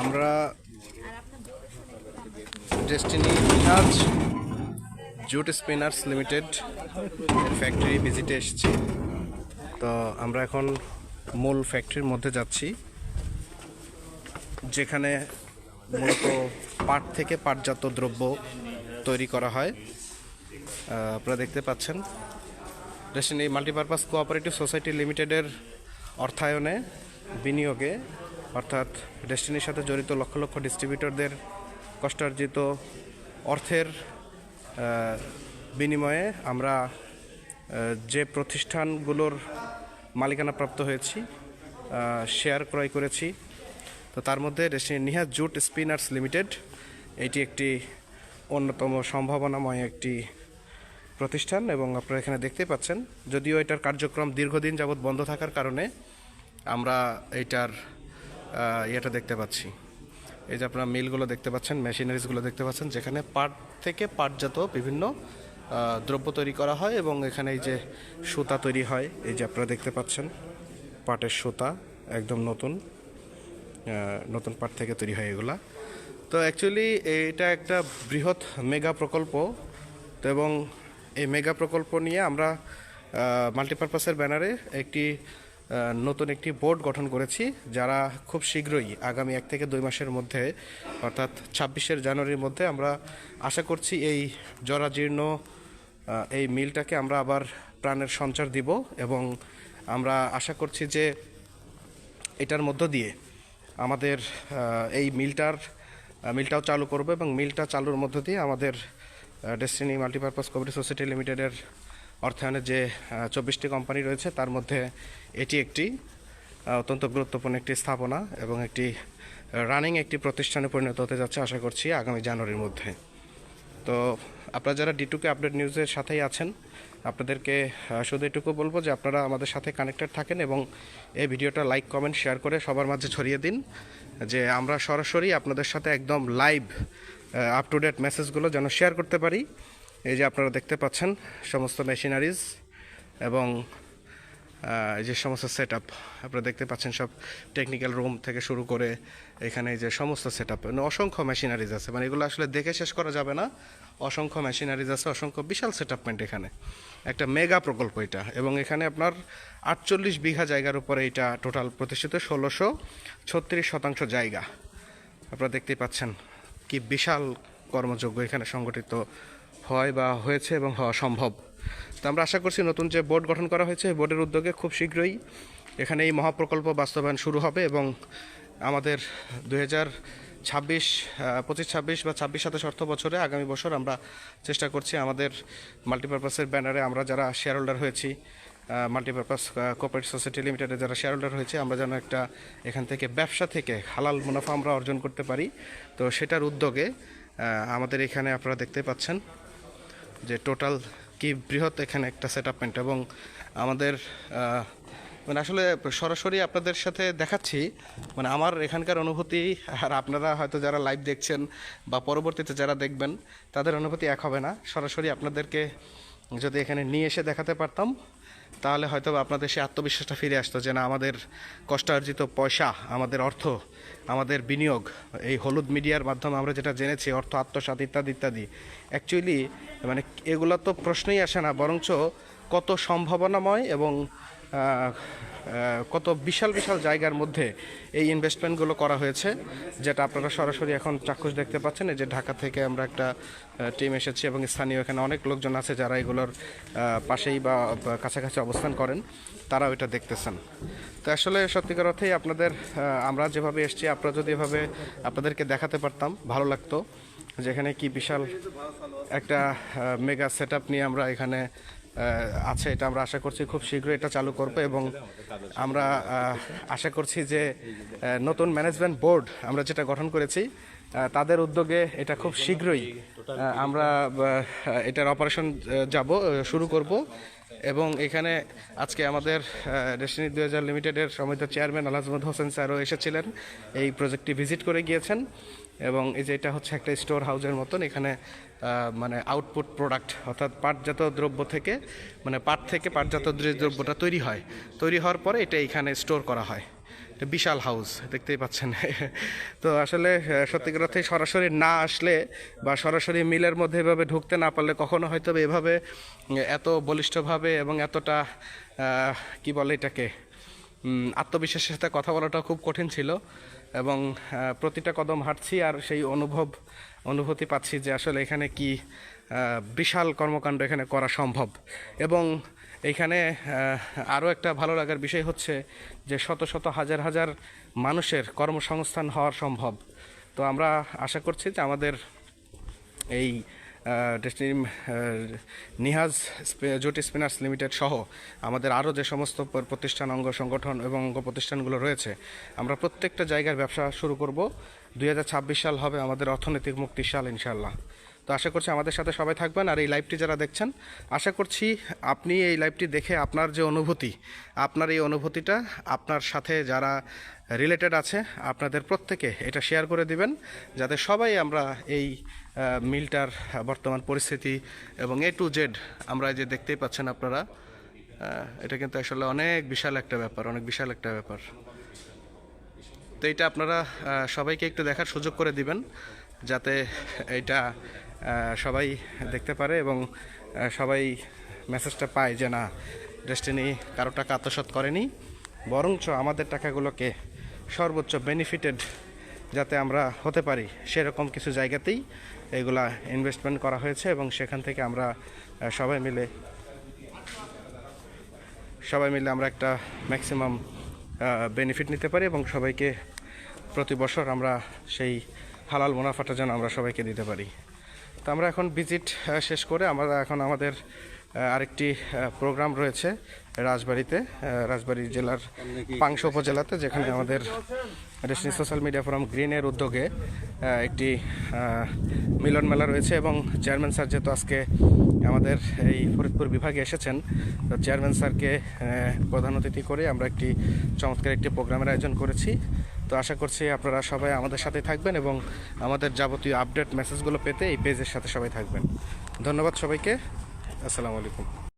আমরা Destiny Minaj jute spinners limited factory ভিজিটে এসেছি। তো আমরা এখন মূল ফ্যাক্টরির মধ্যে যাচ্ছি, যেখানে মূলত পাট থেকে পাটজাত দ্রব্য তৈরি করা হয়। আপনারা দেখতে পাচ্ছেন ডেস্টিনি মাল্টিপারপাস কোঅপারেটিভ সোসাইটি লিমিটেডের অর্থায়নে বিনিয়োগে, অর্থাৎ ডেস্টিনির সাথে জড়িত লক্ষ লক্ষ ডিস্ট্রিবিউটরদের কষ্টার্জিত অর্থের বিনিময়ে আমরা যে প্রতিষ্ঠানগুলোর মালিকানা প্রাপ্ত হয়েছি শেয়ার ক্রয় করেছি, তো তার মধ্যে ডেস্টিনি নিহাজ জুট স্পিনার্স লিমিটেড, এটি একটি অন্যতম সম্ভাবনাময় একটি প্রতিষ্ঠান এবং আপনারা এখানে দেখতে পাচ্ছেন। যদিও এটার কার্যক্রম দীর্ঘদিন যাবৎ বন্ধ থাকার কারণে আমরা এইটার আহ, ইয়েটা দেখতে পাচ্ছি। এই যে আপনারা মিলগুলো দেখতে পাচ্ছেন মেশিনারিজগুলো দেখতে পাচ্ছেন যেখানে পাট থেকে পাটজাত বিভিন্ন দ্রব্য তৈরি করা হয় এবং এখানে এই যে সুতা তৈরি হয় এই যে আপনারা দেখতে পাচ্ছেন পাটের সুতা একদম নতুন নতুন পাট থেকে তৈরি হয় এগুলা। তো অ্যাকচুয়ালি এটা একটা বৃহৎ মেগা প্রকল্প। তো এবং এই মেগা প্রকল্প নিয়ে আমরা মাল্টিপারপাসের ব্যানারে একটি নতুন একটি বোর্ড গঠন করেছি, যারা খুব শীঘ্রই আগামী এক থেকে দুই মাসের মধ্যে, অর্থাৎ ছাব্বিশের জানুয়ারির মধ্যে আমরা আশা করছি এই জরাজীর্ণ এই মিলটাকে আমরা আবার প্রাণের সঞ্চার দিব এবং আমরা আশা করছি যে এটার মধ্য দিয়ে আমাদের এই মিলটার মিলটাও চালু করব এবং মিলটা চালুর মধ্য দিয়ে আমাদের ডেস্টিনি মাল্টিপারপাস কোঅপারেটিভ সোসাইটি লিমিটেডের অর্থায়নে যে চব্বিশটি কোম্পানি রয়েছে, তার মধ্যে এটি একটি অত্যন্ত গুরুত্বপূর্ণ একটি স্থাপনা এবং একটি রানিং একটি প্রতিষ্ঠানে পরিণত হতে যাচ্ছে আশা করছি আগামী জানুয়ারির মধ্যে। তো আপনারা যারা ডিটুকে আপডেট নিউজের সাথেই আছেন, আপনাদেরকে শুধু এটুকু বলব যে আপনারা আমাদের সাথে কানেক্টেড থাকেন এবং এই ভিডিওটা লাইক কমেন্ট শেয়ার করে সবার মাঝে ছড়িয়ে দিন, যে আমরা সরাসরি আপনাদের সাথে একদম লাইভ আপ টু ডেট মেসেজগুলো যেন শেয়ার করতে পারি। এই যে আপনারা দেখতে পাচ্ছেন সমস্ত মেশিনারিজ এবং এই যে সমস্ত সেট আপ আপনারা দেখতে পাচ্ছেন সব টেকনিক্যাল রুম থেকে শুরু করে এখানে এই যে সমস্ত সেট আপ অসংখ্য মেশিনারিজ আছে। মানে এগুলো আসলে দেখে শেষ করা যাবে না। অসংখ্য মেশিনারিজ আছে, অসংখ্য বিশাল সেট আপমেন্ট এখানে। একটা মেগা প্রকল্প এটা এবং এখানে আপনার আটচল্লিশ বিঘা জায়গার উপরে এটা টোটাল প্রতিষ্ঠিত, ষোলোশো ছত্রিশ শতাংশ জায়গা। আপনারা দেখতেই পাচ্ছেন কি বিশাল কর্মযোগ্য এখানে সংগঠিত হয় বা হয়েছে এবং হওয়া সম্ভব। তো আমরা আশা করছি নতুন যে বোর্ড গঠন করা হয়েছে বোর্ডের উদ্যোগে খুব শীঘ্রই এখানে এই মহাপ্রকল্প বাস্তবায়ন শুরু হবে এবং আমাদের হাজার ছাব্বিশ পঁচিশ, ছাব্বিশ বা ছাব্বিশ, সাতাশ অর্থ বছরে আগামী বছর আমরা চেষ্টা করছি আমাদের মাল্টিপারপাসের ব্যানারে আমরা যারা শেয়ার হোল্ডার হয়েছি মাল্টিপারপাস কোঅপারেটিভ সোসাইটি লিমিটেডে যারা শেয়ার হোল্ডার হয়েছে, আমরা যেন একটা এখান থেকে ব্যবসা থেকে হালাল মুনাফা আমরা অর্জন করতে পারি। তো সেটার উদ্যোগে আমাদের এখানে আপনারা দেখতে পাচ্ছেন যে টোটাল কি বৃহৎ এখানে একটা সেট এবং আমাদের মানে আসলে সরাসরি আপনাদের সাথে দেখাচ্ছি মানে আমার এখানকার অনুভূতি, আর আপনারা হয়তো যারা লাইভ দেখছেন বা পরবর্তীতে যারা দেখবেন, তাদের অনুভূতি এক হবে না। সরাসরি আপনাদেরকে যদি এখানে নিয়ে এসে দেখাতে পারতাম তাহলে হয়তো আপনাদের সেই আত্মবিশ্বাসটা ফিরে আসতো যে না, আমাদের কষ্টার্জিত পয়সা, আমাদের অর্থ, আমাদের বিনিয়োগ, এই হলুদ মিডিয়ার মাধ্যমে আমরা যেটা জেনেছি, অর্থ আত্মসাত ইত্যাদি ইত্যাদি। অ্যাকচুয়ালি মানে এগুলো তো প্রশ্নই আসে না, বরঞ্চ কত সম্ভাবনাময় এবং কত বিশাল বিশাল জায়গার মধ্যে এই ইনভেস্টমেন্টগুলো করা হয়েছে, যেটা আপনারা সরাসরি এখন চাক্ষুষ দেখতে পাচ্ছেন, এই যে ঢাকা থেকে আমরা একটা টিম এসেছি এবং স্থানীয় এখানে অনেক লোকজন আছে যারা এগুলোর পাশেই বা কাছাকাছি অবস্থান করেন, তারাও এটা দেখতেছেন। তো আসলে সত্যিকার অর্থেই আপনাদের আমরা যেভাবে এসেছি, আপনারা যদি এভাবে আপনাদেরকে দেখাতে পারতাম, ভালো লাগতো, যেখানে কি বিশাল একটা মেগা সেট নিয়ে আমরা এখানে আছে, এটা আমরা আশা করছি খুব শীঘ্রই এটা চালু করব এবং আমরা আশা করছি যে নতুন ম্যানেজমেন্ট বোর্ড আমরা যেটা গঠন করেছি তাদের উদ্যোগে এটা খুব শীঘ্রই আমরা এটার অপারেশন যাব শুরু করব এবং এখানে আজকে আমাদের ডেস্টিনি দুই হাজার লিমিটেডের সমিত চেয়ারম্যান আলহাজমদ হোসেন স্যারও এসেছিলেন, এই প্রজেক্টটি ভিজিট করে গিয়েছেন এবং এই যে এটা হচ্ছে একটা স্টোর হাউসের মতন, এখানে মানে আউটপুট প্রোডাক্ট অর্থাৎ পাটজাত দ্রব্য থেকে মানে পাট থেকে পাটজাত দ্রব্যটা তৈরি হয়। তৈরি হওয়ার পরে এটা এখানে স্টোর করা হয়। এটা বিশাল হাউস দেখতেই পাচ্ছেন। তো আসলে সত্যিকার অর্থে সরাসরি না আসলে বা সরাসরি মিলের মধ্যে এভাবে ঢুকতে না পারলে কখনো হয়তো এভাবে এত বলিষ্ঠভাবে এবং এতটা কি বলে এটাকে আত্মবিশ্বাসের সাথে কথা বলাটা খুব কঠিন ছিল। এবং প্রতিটা কদম হাঁটছি আর সেই অনুভব, অনুভূতি পাচ্ছি যে আসলে এখানে কি বিশাল কর্মকাণ্ড এখানে করা সম্ভব। এবং এইখানে আরও একটা ভালো লাগার বিষয় হচ্ছে যে শত শত হাজার হাজার মানুষের কর্মসংস্থান হওয়ার সম্ভব। তো আমরা আশা করছি যে আমাদের এই ডেস্টিনি নিহাজ জোট স্পিনার্স লিমিটেড সহ আমাদের আরও যে সমস্ত প্রতিষ্ঠান, অঙ্গ সংগঠন এবং অঙ্গ প্রতিষ্ঠানগুলো রয়েছে, আমরা প্রত্যেকটা জায়গার ব্যবসা শুরু করব। দুই হাজার ছাব্বিশ সাল হবে আমাদের অর্থনৈতিক মুক্তির সাল ইনশাল্লাহ তো আশা করছি আমাদের সাথে সবাই থাকবেন আর এই লাইভটি যারা দেখছেন, আশা করছি আপনি এই লাইভটি দেখে আপনার যে অনুভূতি, আপনার এই অনুভূতিটা আপনার সাথে যারা রিলেটেড আছে, আপনাদের প্রত্যেকে এটা শেয়ার করে দিবেন, যাতে সবাই আমরা এই মিলটার বর্তমান পরিস্থিতি এবং এ টু জেড আমরা যে দেখতেই পাচ্ছেন আপনারা এটা কিন্তু আসলে অনেক বিশাল একটা ব্যাপার, অনেক বিশাল একটা ব্যাপার। তো এইটা আপনারা সবাইকে একটু দেখার সুযোগ করে দিবেন, যাতে এইটা সবাই দেখতে পারে এবং সবাই মেসেজটা পায় যে, না ডেস্টিনি কারও টাকা আত্মসাৎ করেনি। বরঞ্চ আমাদের টাকাগুলোকে সর্বোচ্চ বেনিফিটেড যাতে আমরা হতে পারি। সেরকম কিছু জায়গাতেই এগুলা ইনভেস্টমেন্ট করা হয়েছে এবং সেখান থেকে আমরা সবাই মিলে সবাই মিলে আমরা একটা ম্যাক্সিমাম বেনিফিট নিতে পারি এবং সবাইকে প্রতি বছর আমরা সেই হালাল মুনাফাটা যেন আমরা সবাইকে দিতে পারি। তো আমরা এখন ভিজিট শেষ করে আমরা এখন আমাদের আরেকটি প্রোগ্রাম রয়েছে রাজবাড়িতে রাজবাড়ি জেলার পাংশ উপজেলাতে, যেখানে আমাদের ডেস্টিনি সোশ্যাল মিডিয়া ফোরাম গ্রিনের উদ্যোগে একটি মিলন মেলা রয়েছে এবং চেয়ারম্যান স্যার যেহেতু আজকে আমাদের এই ফরিদপুর বিভাগে এসেছেন, তো চেয়ারম্যান স্যারকে প্রধান অতিথি করে আমরা একটি চমৎকার একটি প্রোগ্রামের আয়োজন করেছি। তো আশা করছি আপনারা সবাই আমাদের সাথে থাকবেন এবং আমাদের যাবতীয় আপডেট মেসেজগুলো পেতে এই পেজের সাথে সবাই থাকবেন। ধন্যবাদ সবাইকে। আসসালামু আলাইকুম।